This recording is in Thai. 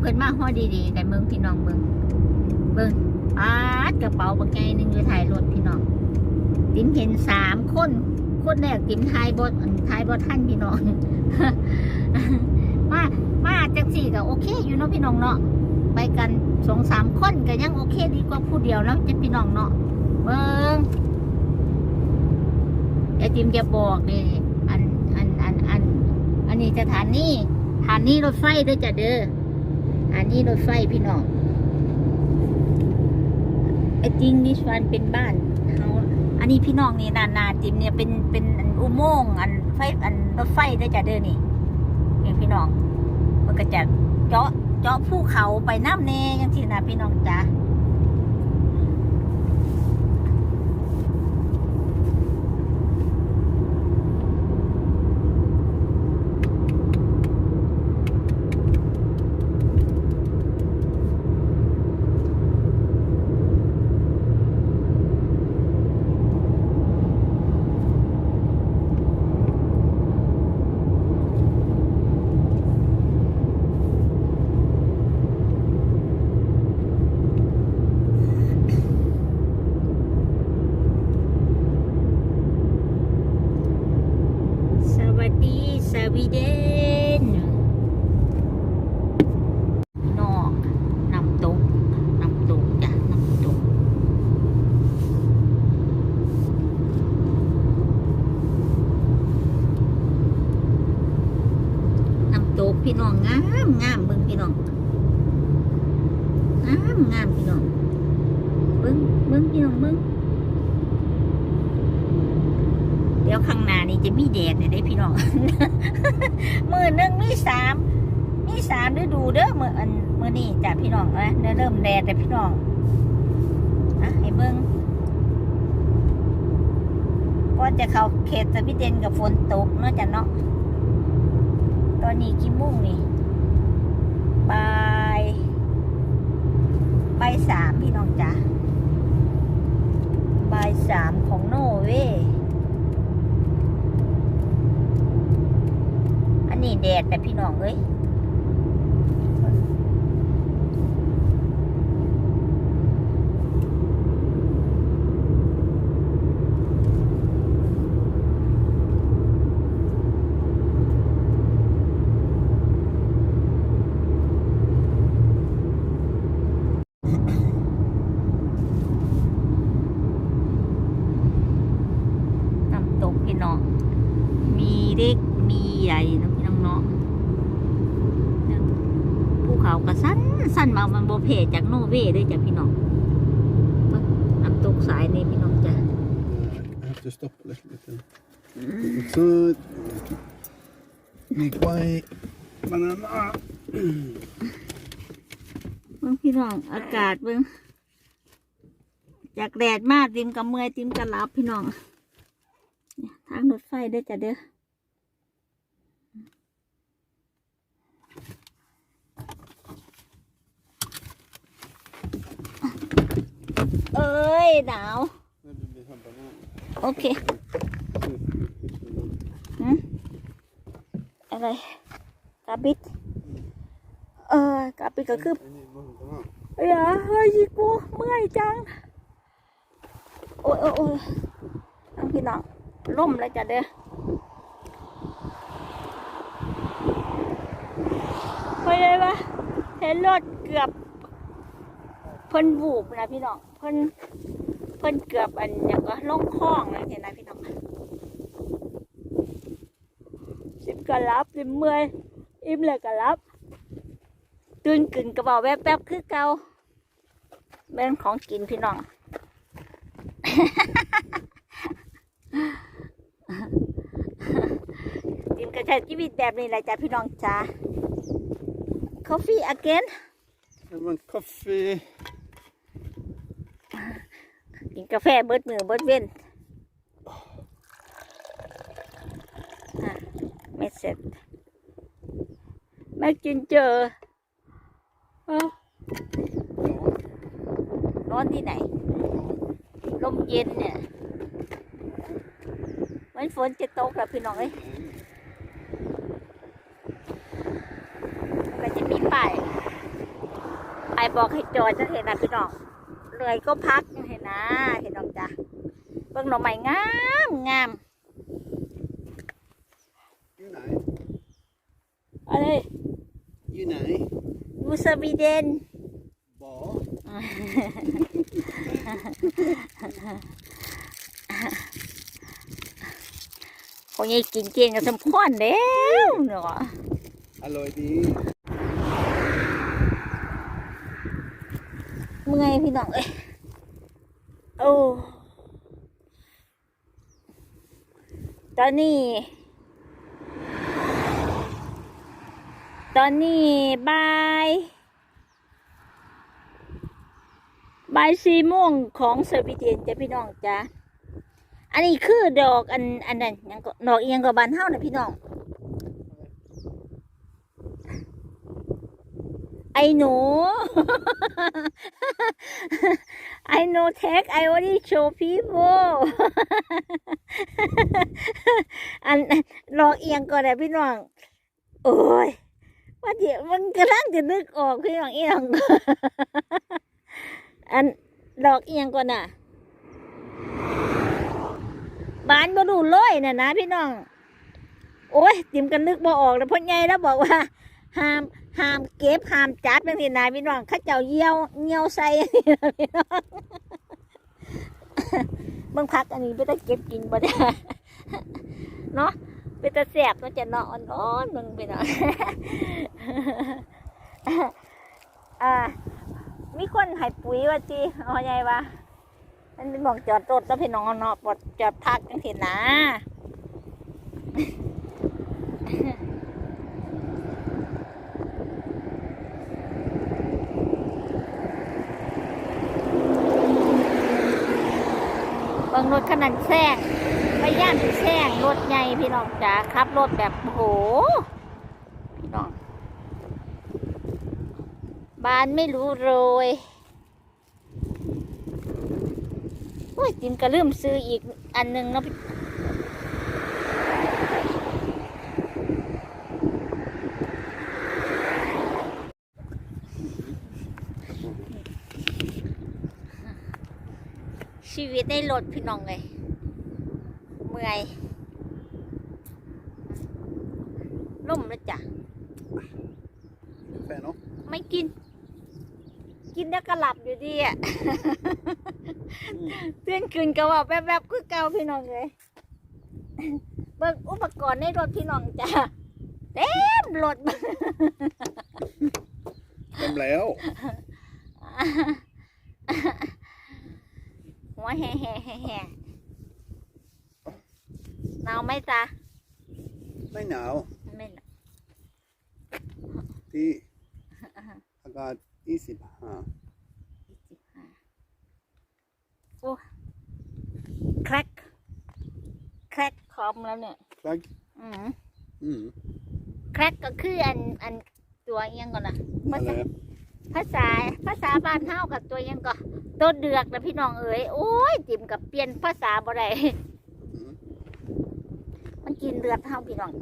เพิ่นมาฮอดดีๆแต่เมืองพี่น้องเมืองเบิ่งอาดกระเป๋าบักไงหนึ่งอยู่ท้ายรถพี่น้องติมเห็นสามคนคนแรกติ๋มทายบ่อันทายบ่ทันพี่น้องมามาจังสี่ก็โอเคอยู่เนาะพี่น้องเนาะไปกันสองสามคนก็ยังโอเคดีกว่าผู้เดียวเนาะจะพี่น้องเนาะเบิ่งไอ้ติมจะบอกนี่อันอันอันอันอันนี้สถานีสถานีรถไฟด้วยจะเด้อ อันนี้รถไฟพี่น้องไอ้จริงนี่ชวนเป็นบ้านเขาอันนี้พี่น้องนี่นานาจิมเนี่ยเป็นเป็นอันอุโมงค์อันไฟอันรถไฟได้จ้ะเด้อนี่นี่พี่น้องมันก็จะเจาะเจาะภูเขาไปน้ำเนยังที่นะพี่น้องจ้าสวัสดี สวีเดนพี่น้ำตกน้ำตกจ้ะน้ำตกน้ำตกพี่น้องงามงามเบิ่งพี่น้องงามงามพี่น้องเบิ่งเบิ่งพี่น้องเบิ่ง เดี๋ยวข้างหน้านี่จะมีแดดเนี่ยได้พี่น้อง มือหนึ่งมีสามมีสามฤดูเด้อมืออันมือนี่จ้ะพี่น้องนะเดิเริ่มแดดแต่พี่น้องนะให้เบิ้งก็จะเข้าเขตสวิตเดนกับฝนตกเนาะจ้ะเนาะตอนนี้กี่โมงนี่บ่ายบ่ายสามพี่น้องจ้ะบ่ายสามของโนเวย์ อันนี้ แดดแต่พี่น้องเอ้ยน้ำตกพี่น้อง มีเล็กมีใหญ่เนาะพี่น้องเนาะเนี่ยภู เขาก็สั้นสั้นมามันโบเพจากโนเวย์ด้วยจ้ะพี่น้องเบิ่งน้ำตกสายนี่พี่น้องจ้ะ I have to stop a little bit. then. So, make way. Banana. เบิ่งพี่น้องอากาศเบิ่งจากแดดมากติมกับเมื่อยติมกับหลับพี่น้องเนี่ยทางรถไฟเด้อจ้ะเด้อเอ้ย หนาว โอเคอะไรกาบิดเออกาบิดก็คือเอ้ยเฮ้ยกูเมื่อยจัง โอ้ยโอ้ยโอ้ยน้องพี่น้องล่มแล้วจ้ะเด้อไปเลยปะเห็นรถเกือบเพิ่นบูบนะพี่น้องเพิ่นเพิ่นเกือบอันอย่างก็ล่องคลองนะเห็นนะพี่น้องสิบกระรับสิเมื่อยอิ่มเลยกระรับ ตื่นกึ่งกระเป๋าแวบๆคือเก่าแม่นของกินพี่น้องกินกระชับชีวิตแบบนี้แหละจ้ะพี่น้องจ้า coffee again I want coffee. กินกาแฟเบิดมือเบิดเว้นไม่เสร็จแม่กินเจอเอ้านอนที่ไหน ลมเย็นเนี่ยมันฝนจะตกแล้วพี่น้องเอ้ยก็จะมีป้ายายบอกให้จอดจะเห็นนะพี่น้อง เลยก็พักเห็นนะเห็นน้องจ้ะเบิ่งหน่อไม้งามงามอยู่ไหนอะไรอยู่ไหนยูสวีเดนบอคนยังกินเก่งกับสมพรแล้วเนาะอร่อยดี มื่อยพี่น้องเอ้ยโอ้ตอนนี้ ตอนนี้บายบายสี่โมงของสวีเดนจ้ะพี่น้องจ้ะอันนี้คือดอกอันอันนั้นยังก็ดอกเอียงกับบานเฮานะพี่น้อง ไอ้หนู I know tech I only show people อันลอกเอียงก่อนนะพี่น้อง โอ้ยว่าเดี๋ยวมันกำลังจะนึกออกพี่น้องเอียงอันลอกเอียงก่อนน่ะบ้านบ่ดูเลยน่ะนะพี่น้อง โอ้ยติมกันนึกบ่ออกแล้วพ่อใหญ่แล้วบอกว่าห้าม ห้ามเก็บห้ามจัดบางทีนะพี่น้องข้าเจ้าเยี่ยวเยี่ยวใส่พี่น้องบางพักอันนี้ไม่ได้เก็บกินบ่ได้เนาะเป็นตะแสบเนาะจะนาะอ่อนมึงไปเนาะอ่ามีคนให้ปุ๋ยว่าจีเอาไงวะมันเป็นหมองจอดรถแล้วพี่น้องเนาะปลดจอดพักจังสินะ งรถขนาดแซงพยายามจะแซงรถใหญ่พี่น้องจ๋าขับรถแบบโอ้โหพี่น้องบานไม่รู้โรยโอ้ยจิมก็ลืมซื้ออีกอันหนึงเนาะ ชีวิตในรถพี่น้องเลยเมื่อยล่มแล้วจ้ะกาแฟเนาะไม่กิน กินแล้วก็หลับอยู่ดีอะเพื่อนคืนก็ว่าแวบๆคือเก่าพี่น้องเลยเบิกอุปกรณ์ในรถพี่น้องจ้ะเต็มรถเต็มแล้ว หัวแห่แห่แห่แห่หนาวไหมจ๊ะไม่หนาวไม่หนาวที่อากาศยี่สิบห้าแครกแครกคอมแล้วเนี่ยครับอืมอืมแครกก็คืออันอันตัวเอียงก่อนนะอะไรอะ ภาษาภาษาบ้านเฮากับตัวเอียังก็ตัวเดือกนะพี่น้องเอ๋ยโอ้ยจิมกับเปลี่ยนภาษาบ่ได้อืมมันกินเลือดเฮาพี่น้อง